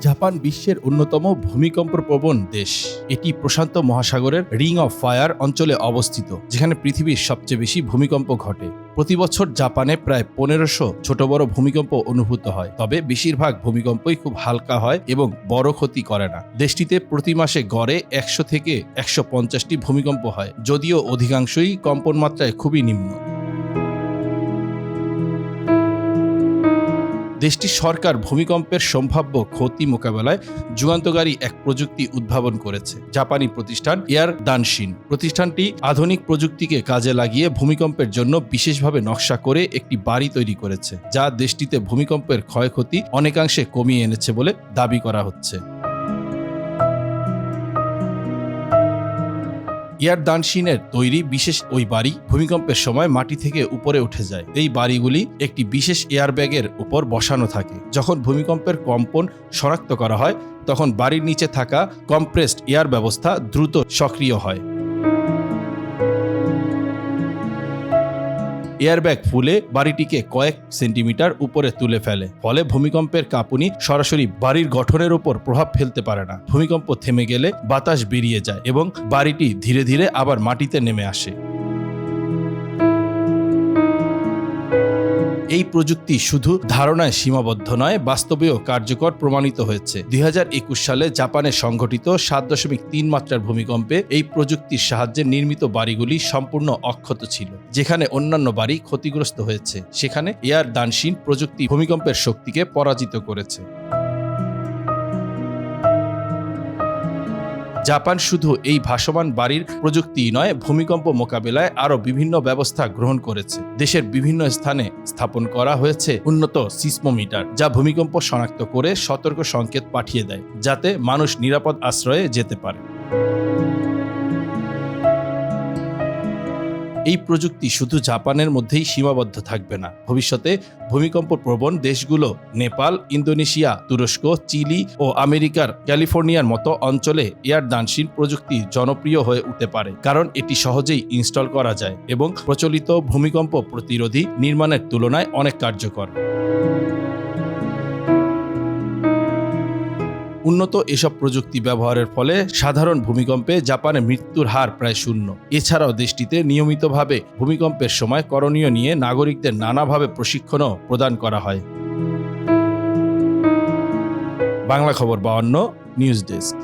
Japan বিশ্বের অন্যতম ভূমিকম্প প্রবণ দেশ। এটি প্রশান্ত মহাসাগরের রিং অফ ফায়ার অঞ্চলে অবস্থিত, যেখানে পৃথিবীর সবচেয়ে বেশি ভূমিকম্প ঘটে। প্রতি বছর জাপানে প্রায় পনেরোশো ছোট বড় ভূমিকম্প অনুভূত হয়, তবে বেশিরভাগ ভূমিকম্পই খুব হালকা হয় এবং বড় ক্ষতি করে না। দেশটিতে প্রতি মাসে গড়ে একশো থেকে একশো পঞ্চাশটি ভূমিকম্প হয়, যদিও অধিকাংশই কম্পন মাত্রায় খুবই নিম্ন। দেশটির সরকার ভূমিকম্পের সম্ভাব্য ক্ষতি মোকাবেলায় যুগান্তকারী এক প্রযুক্তি উদ্ভাবন করেছে। জাপানি প্রতিষ্ঠান এয়ার দানশিন। প্রতিষ্ঠানটি আধুনিক প্রযুক্তিকে কাজে লাগিয়ে ভূমিকম্পের জন্য বিশেষভাবে নকশা করে একটি বাড়ি তৈরি করেছে, যা দেশটিতে ভূমিকম্পের ক্ষয়ক্ষতি অনেকাংশে কমিয়ে এনেছে বলে দাবি করা হচ্ছে। এয়ার দানশিনের তৈরি বিশেষ ওই বাড়ি ভূমিকম্পের সময় মাটি থেকে উপরে উঠে যায়। এই বাড়িগুলি একটি বিশেষ এয়ার ব্যাগের উপর বসানো থাকে। যখন ভূমিকম্পের কম্পন শনাক্ত করা হয়, তখন বাড়ির নিচে থাকা কম্প্রেসড এয়ার ব্যবস্থা দ্রুত সক্রিয় হয়। এয়ারব্যাগ ফুলে বাড়িটিকে কয়েক সেন্টিমিটার উপরে তুলে ফেলে। ফলে ভূমিকম্পের কাঁপুনি সরাসরি বাড়ির গঠনের উপর প্রভাব ফেলতে পারে না। ভূমিকম্প থেমে গেলে বাতাস বেরিয়ে যায় এবং বাড়িটি ধীরে ধীরে আবার মাটিতে নেমে আসে। এই প্রযুক্তি শুধু ধারণায় সীমাবদ্ধ নয়, বাস্তবেও কার্যকর প্রমাণিত হয়েছে। দুই হাজার একুশ সালে জাপানে সংঘটিত সাত দশমিক তিন মাত্রার ভূমিকম্পে এই প্রযুক্তির সাহায্যে নির্মিত বাড়িগুলি সম্পূর্ণ অক্ষত ছিল, যেখানে অন্যান্য বাড়ি ক্ষতিগ্রস্ত হয়েছে। সেখানে এয়ার দানশীন প্রযুক্তি ভূমিকম্পের শক্তিকে পরাজিত করেছে। জাপান শুধু এই ভাসমান বাড়ির প্রযুক্তি নয়, ভূমিকম্প মোকাবেলায় আরও বিভিন্ন ব্যবস্থা গ্রহণ করেছে। দেশের বিভিন্ন স্থানে স্থাপন করা হয়েছে উন্নত সিসমোমিটার, যা ভূমিকম্প শনাক্ত করে সতর্ক সংকেত পাঠিয়ে দেয়, যাতে মানুষ নিরাপদ আশ্রয়ে যেতে পারে। এই প্রযুক্তি শুধু জাপানের মধ্যেই সীমাবদ্ধ থাকবে না। ভবিষ্যতে ভূমিকম্প প্রবণ দেশগুলো নেপাল, ইন্দোনেশিয়া, তুরস্ক, চিলি ও আমেরিকার ক্যালিফোর্নিয়ার মতো অঞ্চলে এয়ার দানশীল প্রযুক্তি জনপ্রিয় হয়ে উঠতে পারে, কারণ এটি সহজেই ইনস্টল করা যায় এবং প্রচলিত ভূমিকম্প প্রতিরোধী নির্মাণের তুলনায় অনেক কার্যকর। উন্নত এসব প্রযুক্তি ব্যবহারের ফলে সাধারণ ভূমিকম্পে জাপানে মৃত্যুর হার প্রায় শূন্য। এছাড়াও দেশটিতে নিয়মিতভাবে ভূমিকম্পের সময় করণীয় নিয়ে নাগরিকদের নানাভাবে প্রশিক্ষণও প্রদান করা হয়। বাংলা খবর বা অন্য নিউজ ডেস্ক।